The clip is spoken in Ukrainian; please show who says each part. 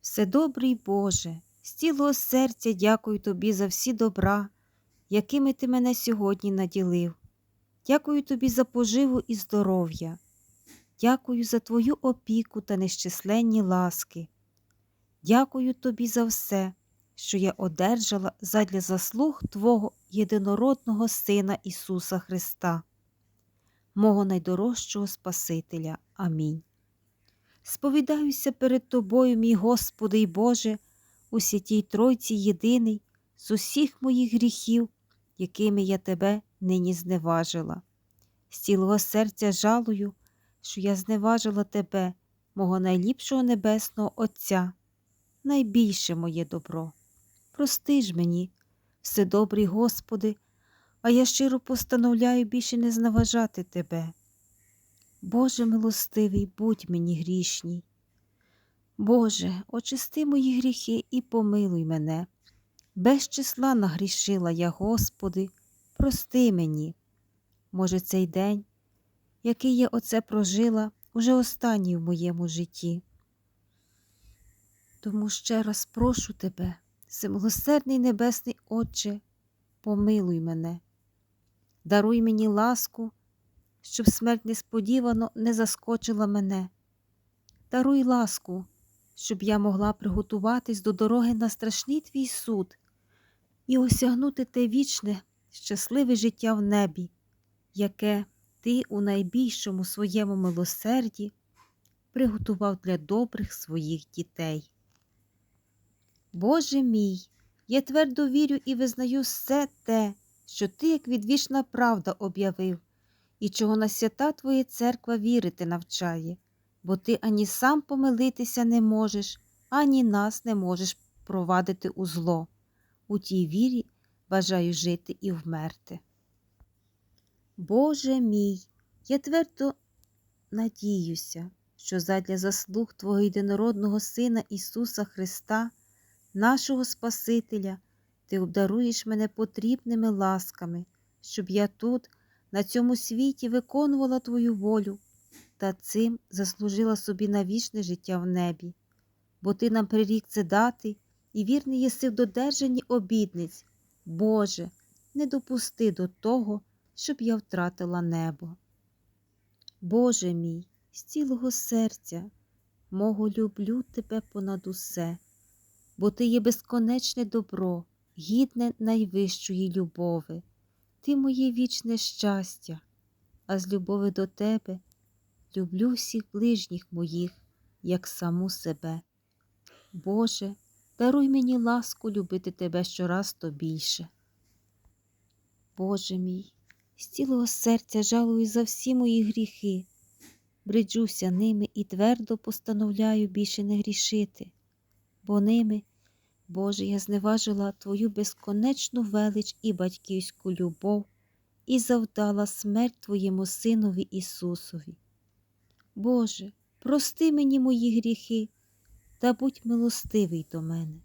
Speaker 1: Вседобрий Боже, з цілого серця дякую Тобі за всі добра, якими Ти мене сьогодні наділив. Дякую Тобі за поживу і здоров'я. Дякую за Твою опіку та нещисленні ласки. Дякую Тобі за все, що я одержала задля заслуг Твого єдинородного Сина Ісуса Христа, мого найдорожчого Спасителя. Амінь. Сповідаюся перед Тобою, мій Господи й Боже, у святій Тройці єдиний, з усіх моїх гріхів, якими я Тебе нині зневажила. З цілого серця жалую, що я зневажила Тебе, мого найліпшого небесного Отця, найбільше моє добро. Прости ж мені, вседобрий Господи, а я щиро постановляю більше не зневажати Тебе. Боже милостивий, будь мені грішній. Боже, очисти мої гріхи і помилуй мене. Без числа нагрішила я, Господи, прости мені. Може, цей день, який я оце прожила, уже останній в моєму житті. Тому ще раз прошу тебе, всемилосердний Небесний Отче, помилуй мене, даруй мені ласку, щоб смерть несподівано не заскочила мене. Даруй ласку, щоб я могла приготуватись до дороги на страшний твій суд і осягнути те вічне, щасливе життя в небі, яке ти у найбільшому своєму милосерді приготував для добрих своїх дітей. Боже мій, я твердо вірю і визнаю все те, що ти, як відвічна правда, об'явив, і чого на свята Твоя церква вірити навчає, бо ти ані сам помилитися не можеш, ані нас не можеш провадити у зло. У тій вірі бажаю жити і вмерти. Боже мій, я твердо надіюся, що задля заслуг Твого єдинородного Сина Ісуса Христа, нашого Спасителя, Ти обдаруєш мене потрібними ласками, щоб я тут, на цьому світі, виконувала Твою волю та цим заслужила собі на вічне життя в небі, бо Ти нам прирік це дати і вірний єси в додержанні обідниць. Боже, не допусти до того, щоб я втратила небо. Боже мій, з цілого серця мого люблю тебе понад усе, бо ти є безконечне добро, гідне найвищої любови, ти моє вічне щастя, а з любови до тебе люблю всіх ближніх моїх, як саму себе. Боже, даруй мені ласку любити тебе щораз то більше. Боже мій, з цілого серця жалую за всі мої гріхи, бриджуся ними і твердо постановляю більше не грішити, бо ними, Боже, я зневажила Твою безконечну велич і батьківську любов і завдала смерть Твоєму Синові Ісусові. Боже, прости мені мої гріхи та будь милостивий до мене.